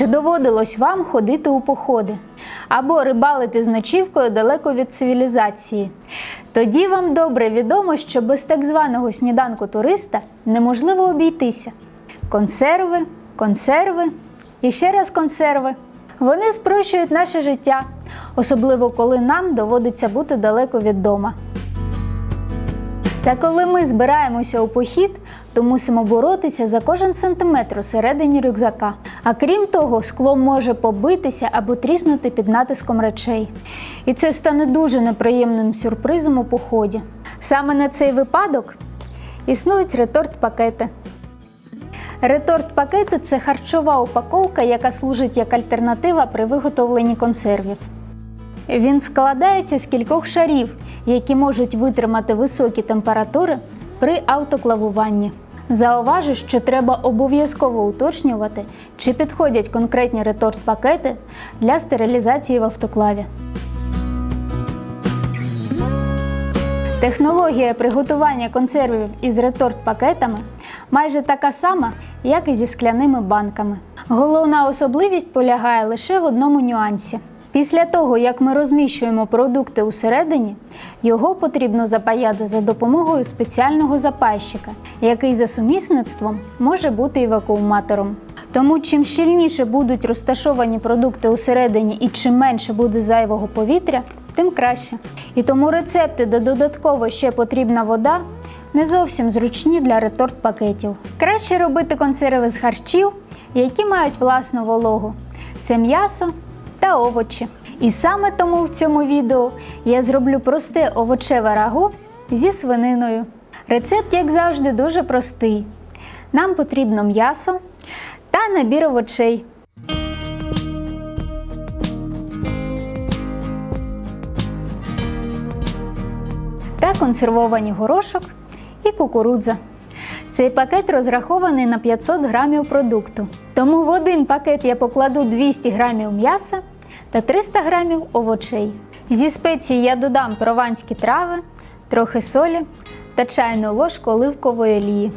Чи доводилось вам ходити у походи або рибалити з ночівкою далеко від цивілізації? Тоді вам добре відомо, що без так званого сніданку туриста неможливо обійтися. Консерви, консерви і ще раз консерви. Вони спрощують наше життя, особливо коли нам доводиться бути далеко від дома. Та коли ми збираємося у похід, то мусимо боротися за кожен сантиметр усередині рюкзака. А крім того, скло може побитися або тріснути під натиском речей. І це стане дуже неприємним сюрпризом у поході. Саме на цей випадок існують реторт-пакети. Реторт-пакети це харчова упаковка, яка служить як альтернатива при виготовленні консервів. Він складається з кількох шарів, які можуть витримати високі температури при автоклавуванні. Зауважу, що треба обов'язково уточнювати, чи підходять конкретні реторт-пакети для стерилізації в автоклаві. Технологія приготування консервів із реторт-пакетами майже така сама, як і зі скляними банками. Головна особливість полягає лише в одному нюансі. Після того, як ми розміщуємо продукти усередині, його потрібно запаяти за допомогою спеціального запайщика, який за сумісництвом може бути і вакууматором. Тому чим щільніше будуть розташовані продукти усередині і чим менше буде зайвого повітря, тим краще. І тому рецепти, де додатково ще потрібна вода, не зовсім зручні для реторт-пакетів. Краще робити консерви з харчів, які мають власну вологу. Це м'ясо та овочі. І саме тому в цьому відео я зроблю просте овочеве рагу зі свининою. Рецепт, як завжди, дуже простий. Нам потрібно м'ясо та набір овочей. Та консервовані горошок і кукурудза. Цей пакет розрахований на 500 грамів продукту. Тому в один пакет я покладу 200 грамів м'яса та 300 грамів овочей. Зі спеції я додам прованські трави, трохи солі та чайну ложку оливкової олії.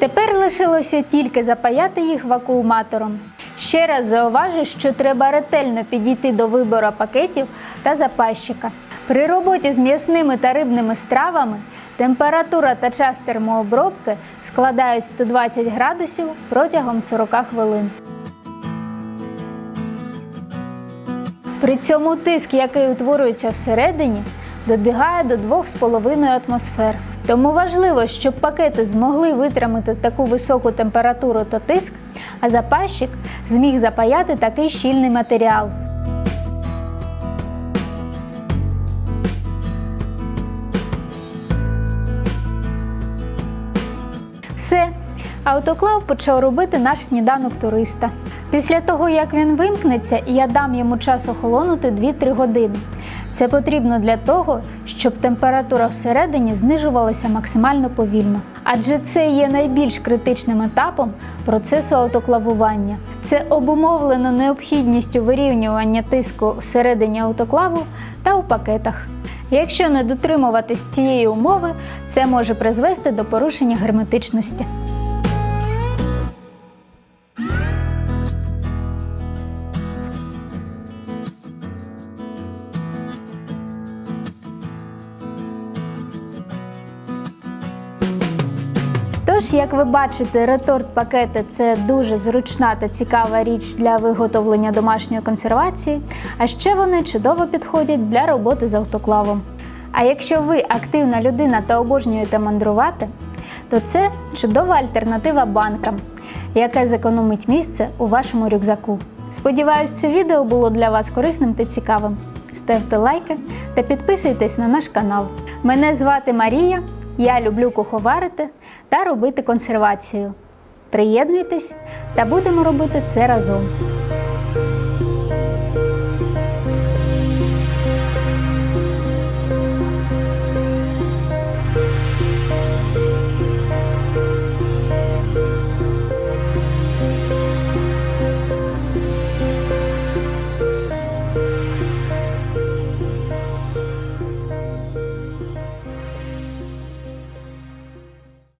Тепер лишилося тільки запаяти їх вакууматором. Ще раз зауважу, що треба ретельно підійти до вибору пакетів та запайщика. При роботі з м'ясними та рибними стравами температура та час термообробки складають 120 градусів протягом 40 хвилин. При цьому тиск, який утворюється всередині, добігає до 2,5 атмосфер. Тому важливо, щоб пакети змогли витримати таку високу температуру та тиск, а запайщик зміг запаяти такий щільний матеріал. Все, автоклав почав робити наш сніданок туриста. Після того, як він вимкнеться, я дам йому час охолонути 2-3 години. Це потрібно для того, щоб температура всередині знижувалася максимально повільно. Адже це є найбільш критичним етапом процесу автоклавування. Це обумовлено необхідністю вирівнювання тиску всередині автоклаву та у пакетах. Якщо не дотримуватись цієї умови, це може призвести до порушення герметичності. Тож, як ви бачите, реторт-пакети це дуже зручна та цікава річ для виготовлення домашньої консервації, а ще вони чудово підходять для роботи з автоклавом. А якщо ви активна людина та обожнюєте мандрувати, то це чудова альтернатива банкам, яка зекономить місце у вашому рюкзаку. Сподіваюсь, це відео було для вас корисним та цікавим. Ставте лайки та підписуйтесь на наш канал. Мене звати Марія. Я люблю куховарити та робити консервацію. Приєднуйтесь та будемо робити це разом.